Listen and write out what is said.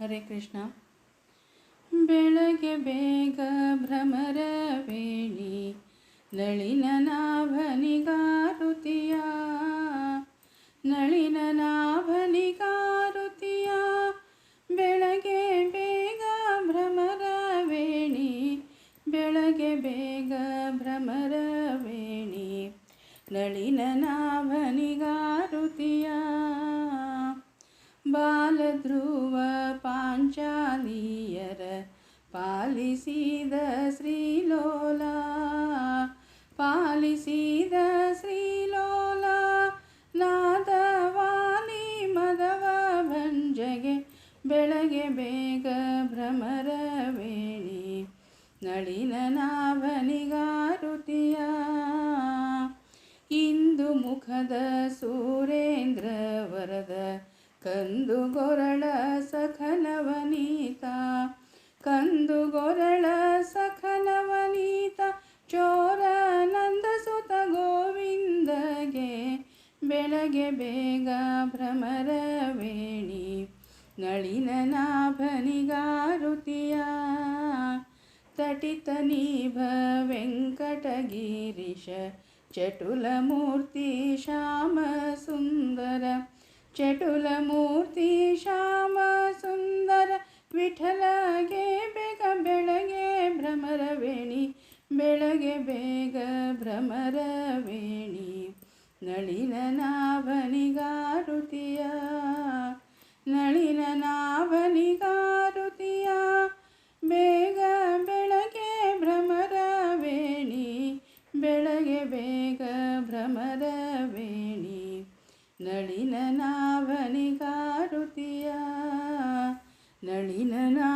ಹರೇ ಕೃಷ್ಣ. ಬೆಳಗ್ಗೆ ಬೇಗ ಭ್ರಮರ ವೇಣಿ, ನಳಿನ ನಾಭನಿಗಾರುತಿಯ ನಳಿನ ನಾಭನಿಗಾರುತಿಯ, ಬೆಳಗ್ಗೆ ಬೇಗ ಭ್ರಮರ ವೇಣಿ, ಬೆಳಗ್ಗೆ ಬೇಗ ಭ್ರಮರ ವೇಣಿ, ನಳಿನ ನಾಭನಿಗಾರುತಿಯ ಬಾಲಧ್ರುವ ಪಾಂಚಾಲಿಯರ ಪಾಲಿಸಿದ ಶ್ರೀಲೋಲ ಪಾಲಿಸಿದ ಶ್ರೀಲೋಲ, ನಾದವಾನಿ ಮದವ ಭಂಜಗೆ ಬೆಳಗ್ಗೆ ಬೇಗ ಭ್ರಮರ ವೇಣಿ, ನಳಿನ ನಾಭನಿಗಾರುತಿಯ ಇಂದು ಮುಖದ ಸೂರೇಂದ್ರ ವರದ ಕಂದು ಗೊರಳ ಸಖನವನೀತ ಬೇಗ ಭ್ರಮರ ವೇಣಿ, ನಳಿನ ನಾಭನಿಗಾರುತಿಯ. ತಟಿತ ನೀಭ ವೆಂಕಟಗಿರೀಶ ಚಟುಲಮೂರ್ತಿ ಶ್ಯಾಮ ಸುಂದರ. ಚಟುಲಮೂರ್ತಿ ಶ್ಯಾಮ ಸುಂದರ, ವಿಠಲಗೆ ಬೇಗ ಬೆಳಗ್ಗೆ ಭ್ರಮರ ವೇಣಿ ಬೆಳಗ್ಗೆ ಬೇಗ ಭ್ರಮರ ವೇಣಿ ಭ್ರಮರ ವೇಣಿ ನಳಿನ ನಾಭನಿಗಾರುತಿಯ ನಳಿನ ನಾಭನಿಗಾ